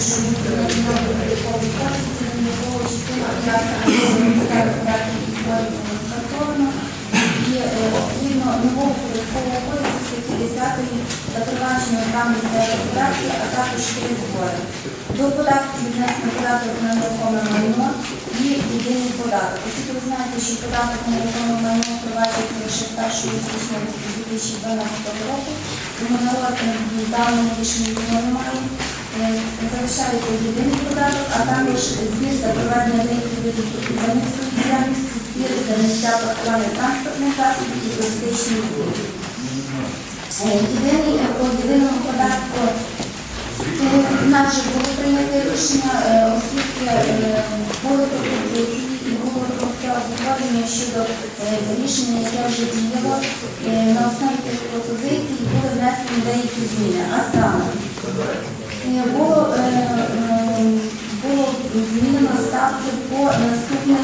податковий кодекс, його частина п'ята податків і. І згідно нового податкового кодексу статті 10 запроваджено там місцеві податки, а також три збори. До податку віднесено податок на нерухоме майно і єдиний податок. Оскільки ви знаєте, що податок на майно впроваджується лише з 1 січня 2012 року, тому на розгляд даного рішення його немає. Е, Залишається єдиний податок, а також збір за проведення деяких видів підприємницької діяльності, збір за місця паркування транспортних засобів і туристичні услуги. Е, Єдиний е, по єдиному податку нам вже було прийнято рішення, оскільки були пропозиції і було таке обговорення щодо рішення, яке вже діяло. На основі цих пропозицій були внесені деякі зміни. А саме було, е, е, було змінено ставки по наступних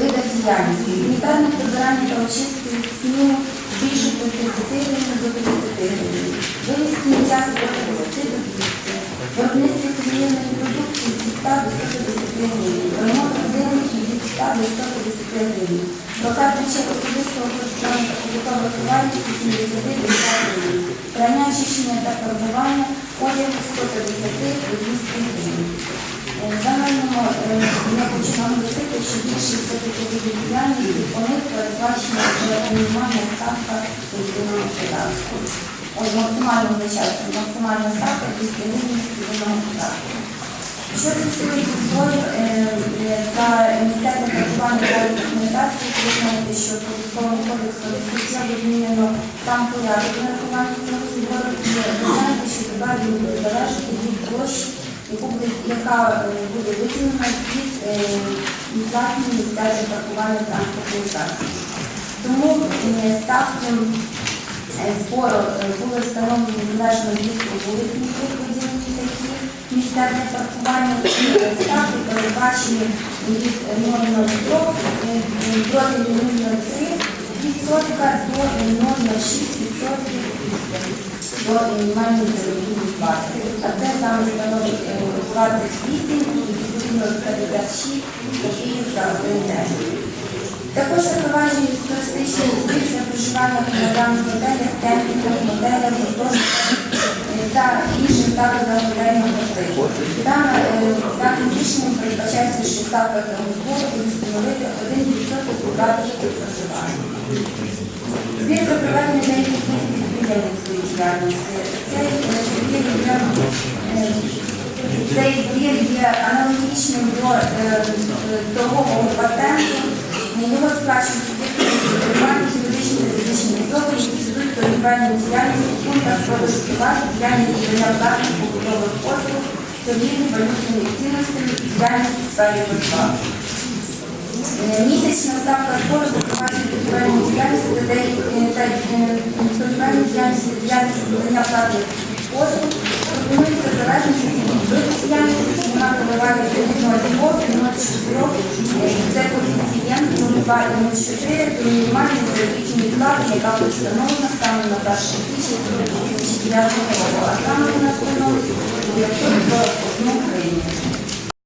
видах діяльності. Санітарне прибирання та очистки снігу збільшити з 30 гривень до 50 гривень. Вивіз сміття з 150 до 200. Виробництво сувенірної продукції зі 100 до 150 гривень. 100 до 150 гривень. Прокат речей особистого користування та побутових товарів від 70 до 100 гривень. Прання очищення та фарбування одягу з 150 до 200 гривень. Загальному е, я хочу вам говорити, що більшість все-таки діяльності по них передбачена мінімальна ставка єдиного податку. Максимально визначається, максимальна ставка 200 гривень єдиного податку. Що стосується зборів е, е, за місцеве проживання та документації, ви знаєте, що по податковому кодексу суттєво змінено сам порядок нарахування цього збору. І ви знаєте, що тепер він буде залежати від площі, яка е, буде виділена від е, платної місцевої паркування транспортної засобів. Тому е, ставки е, збору е, були встановлені залежно від такі місцеве паркування. Е, ставки передбачені від 0,03 до 0,03 відсотка до 0,6 відсотків до мінімальної заробітної плати. А це саме становить е, 28 і відповідно 56 копійок за один день. Також запроваджують туристичний збір за проживання в програмних мотелях, гуртожитках е, та інших закладах е, Даним рішенням передбачається, що ставка збору буде становити 1% від вартості проживання. Збір за проведення деяких видів підприємницької діяльності. Цей е, збір е, є аналогічним до е, торгового патенту. Його сплачують суб'єкти регулювання юридичні та фізичні особи, які ведуть торгівельну діяльність у пунктах продажу товарів, діяльність надання платних побутових послуг, торгівлі валютними цінностями і діяльності в сфері розваги. Е, Місячна ставка збору запроваджує торгівельну діяльність та е, торгівельну діяльність та діяльність надання платних послуг пропонується залежності від діяльності, вона проливає відповідного львов, 94, 2 і 04 про мінімальні заробітні плати, яка встановлена станом на 1 2009 року, а саме вона встановлена 941 гривні.